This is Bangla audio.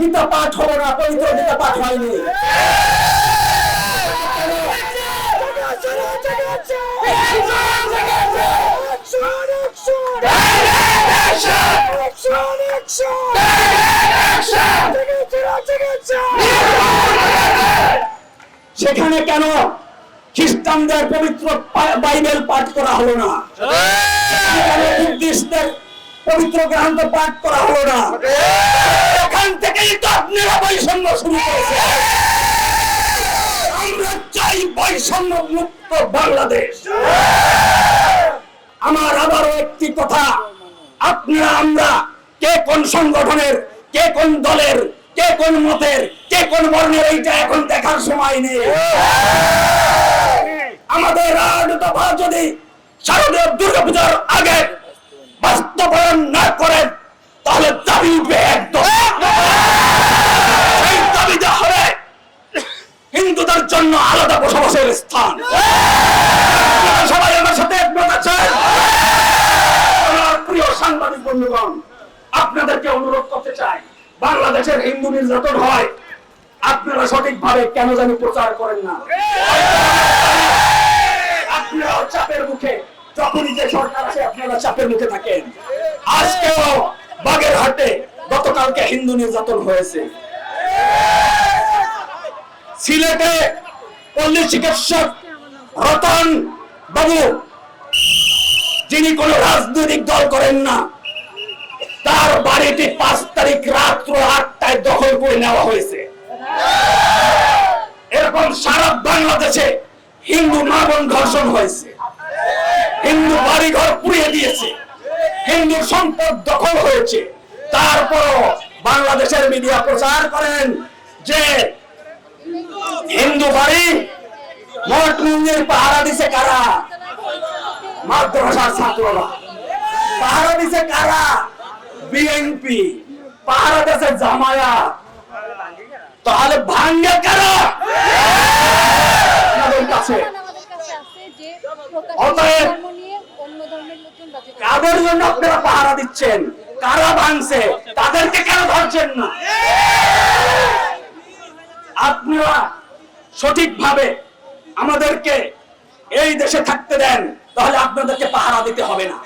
গীতা পাঠ হলো না পবিত্র গীতা পাঠ হয়নি। সেখানে কেন খ্রিস্টানদের পবিত্র বাইবেল পাঠ করা হলো না? পবিত্র গ্রন্থ পাঠ করা হলো না? এখান থেকেই তো আপনারা বৈষম্য শুরু করেছে আমরা চাই বৈষম্য মুক্ত বাংলাদেশ। আমার আবারও একটি কথা, আপনারা আমরা কে কোন সংগঠনের, কে কোন দলের, কে কোন মতের, কে কোন বর্ণের, এইটা এখন দেখার সময় নেই। আমাদের আট দফা যদি শারদীয় দুর্গাপূজার আগে বাস্তবায়ন না করেন, তাহলে দাবি উঠবে জন্য আলাদা বসবাসের স্থান। সবাই আমার সাথে একমত আছেন? প্রিয় সাংবাদিক বন্ধুগণ, আপনাদেরকে অনুরোধ করতে চাই, বাংলাদেশের হিন্দু নির্যাতন হয়, আপনারা কেন জানি প্রচার করেন না। আপনারা চাপের মুখে, যখনই যে সরকার আসে, আপনারা চাপের মুখে থাকেন। আজকেও বাগেরহাটে গতকালকে হিন্দু নির্যাতন হয়েছে। সিলেটে পল্লী চিকিৎসক রতন বাবু, যিনি কোন রাজনৈতিক দল করেন না, তার বাড়িটি পাঁচ তারিখ রাত্র আটটায় দখল করে নেওয়া হয়েছে। এরকম সারা বাংলাদেশে হিন্দু মা বোন ধর্ষণ হয়েছে। হিন্দু বাড়িঘর পুড়িয়ে দিয়েছে। হিন্দু সম্পদ দখল হয়েছে। তারপরও বাংলাদেশের মিডিয়া প্রচার করেন যে হিন্দু বাড়ি পাহারা দিছে কারা? মাদ্রাসার ছাত্ররা। পাহারা দিছে কারা? বিএনপি পাহারা দিছে জামায়া। তাহলে ভাঙ্গে কারা? কাছে। কাদের জন্য আপনারা পাহারা দিচ্ছেন? কারা ভাঙছে? তাদেরকে কেন ধরছেন না? আপনারা সঠিকভাবে আমাদেরকে এই দেশে থাকতে দেন তাহলে আপনাদেরকে পাহারা দিতে হবে না।